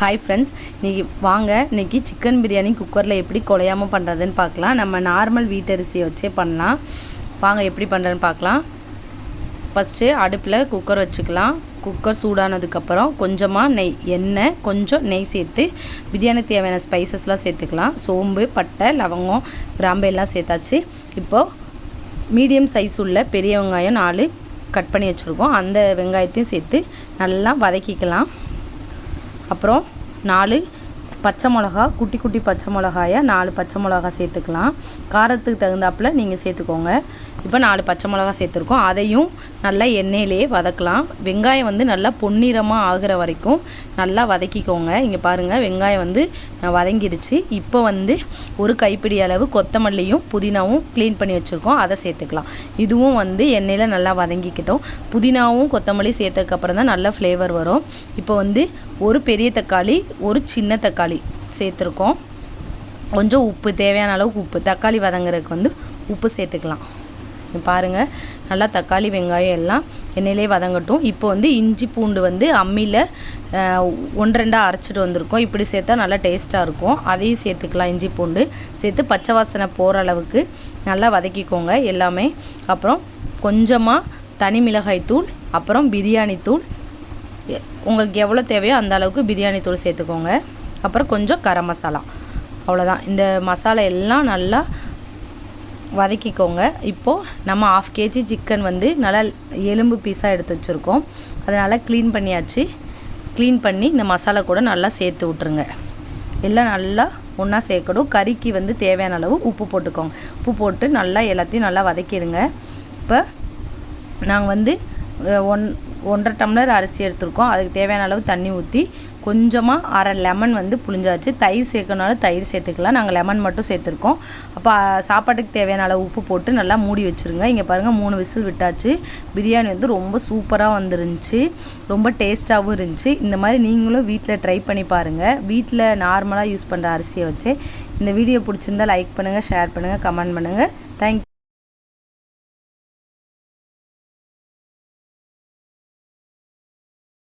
Hi friends இன்றைக்கி வாங்க. இன்றைக்கி சிக்கன் பிரியாணி குக்கரில் எப்படி குலையாமல் பண்ணுறதுன்னு பார்க்கலாம். நம்ம நார்மல் வீட்டரிசியை வச்சே பண்ணலாம். வாங்க எப்படி பண்ணுறதுன்னு பார்க்கலாம். ஃபஸ்ட்டு அடுப்பில் குக்கர் வச்சுக்கலாம். குக்கர் சூடானதுக்கப்புறம் கொஞ்சமாக நெய் எண்ணெய் கொஞ்சம் நெய் சேர்த்து பிரியாணி தேவையான ஸ்பைசஸ்லாம் சேர்த்துக்கலாம். சோம்பு பட்டை லவங்கம் கிராம்பு எல்லாம் சேர்த்தாச்சு. இப்போது மீடியம் சைஸ் உள்ள பெரிய வெங்காயம் நாலு கட் பண்ணி வச்சுருக்கோம். அந்த வெங்காயத்தையும் சேர்த்து நல்லா வதக்கிக்கலாம். அப்புறம் நாலு பச்சை மிளகா குட்டி குட்டி பச்சை மிளகாயை நாலு பச்சை மிளகா சேர்த்துக்கலாம். காரத்துக்கு தகுந்தாப்பில் நீங்கள் சேர்த்துக்கோங்க. இப்போ நாலு பச்சை மிளகா சேர்த்துருக்கோம். அதையும் நல்லா எண்ணெயிலேயே வதக்கலாம். வெங்காயம் வந்து நல்லா பொன்னிறமாக ஆகிற வரைக்கும் நல்லா வதக்கிக்கோங்க. இங்கே பாருங்கள் வெங்காயம் வந்து வதங்கிடுச்சு. இப்போ வந்து ஒரு கைப்பிடி அளவு கொத்தமல்லியும் புதினாவும் க்ளீன் பண்ணி வச்சுருக்கோம். அதை சேர்த்துக்கலாம். இதுவும் வந்து எண்ணெயில் நல்லா வதங்கிக்கிட்டோம். புதினாவும் கொத்தமல்லி சேர்த்ததுக்கப்புறம் தான் நல்ல ஃப்ளேவர் வரும். இப்போ வந்து ஒரு பெரிய தக்காளி ஒரு சின்ன தக்காளி சேர்த்துருக்கோம். கொஞ்சம் உப்பு தேவையான அளவுக்கு உப்பு தக்காளி வதங்குறதுக்கு வந்து உப்பு சேர்த்துக்கலாம். பாருங்கள் நல்லா தக்காளி வெங்காயம் எல்லாம் எண்ணெயிலே வதங்கட்டும். இப்போ வந்து இஞ்சி பூண்டு வந்து அம்மியில் ஒன்று ரெண்டாக அரைச்சிட்டு வந்திருக்கோம். இப்படி சேர்த்தா நல்லா டேஸ்ட்டாக இருக்கும். அதையும் சேர்த்துக்கலாம் இஞ்சி பூண்டு. சேர்த்து பச்சை வாசனை போகிற அளவுக்கு நல்லா வதக்கிக்கோங்க எல்லாமே. அப்புறம் கொஞ்சமாக தனி மிளகாய் தூள் அப்புறம் பிரியாணி தூள். உங்களுக்கு எவ்வளோ தேவையோ அந்த அளவுக்கு பிரியாணி தூள் சேர்த்துக்கோங்க. அப்புறம் கொஞ்சம் கரம் மசாலா. அவ்வளோதான் இந்த மசாலா எல்லாம் நல்லா வதக்கிக்கோங்க. இப்போது நம்ம ஆஃப் கேஜி சிக்கன் வந்து நல்லா எலும்பு பீஸாக எடுத்து வச்சுருக்கோம். அதனால் க்ளீன் பண்ணியாச்சு. க்ளீன் பண்ணி இந்த மசாலா கூட நல்லா சேர்த்து விட்ருங்க எல்லாம் நல்லா ஒன்றா சேர்க்கணும். கறிக்கு வந்து தேவையான அளவு உப்பு போட்டுக்கோங்க. உப்பு போட்டு நல்லா எல்லாத்தையும் நல்லா வதக்கிடுங்க. இப்போ நாங்கள் வந்து ஒன் ஒன்றரை டம்ளர் அரிசி எடுத்திருக்கோம். அதுக்கு தேவையான அளவு தண்ணி ஊற்றி கொஞ்சமாக அரை லெமன் வந்து புளிஞ்சாச்சு தயிர் சேர்க்கனாலும் தயிர் சேர்த்துக்கலாம். நாங்கள் லெமன் மட்டும் சேர்த்துருக்கோம். அப்போ சாப்பாட்டுக்கு தேவையான அளவு உப்பு போட்டு நல்லா மூடி வச்சுருங்க. இங்கே பாருங்கள் மூணு விசில் விட்டாச்சு. பிரியாணி வந்து ரொம்ப சூப்பராக வந்துருந்துச்சு. ரொம்ப டேஸ்ட்டாகவும் இருந்துச்சு. இந்த மாதிரி நீங்களும் வீட்டில் ட்ரை பண்ணி பாருங்கள் வீட்டில் நார்மலாக யூஸ் பண்ணுற அரிசியை வச்சு. இந்த வீடியோ பிடிச்சிருந்தா லைக் பண்ணுங்கள் ஷேர் பண்ணுங்கள் கமெண்ட் பண்ணுங்கள்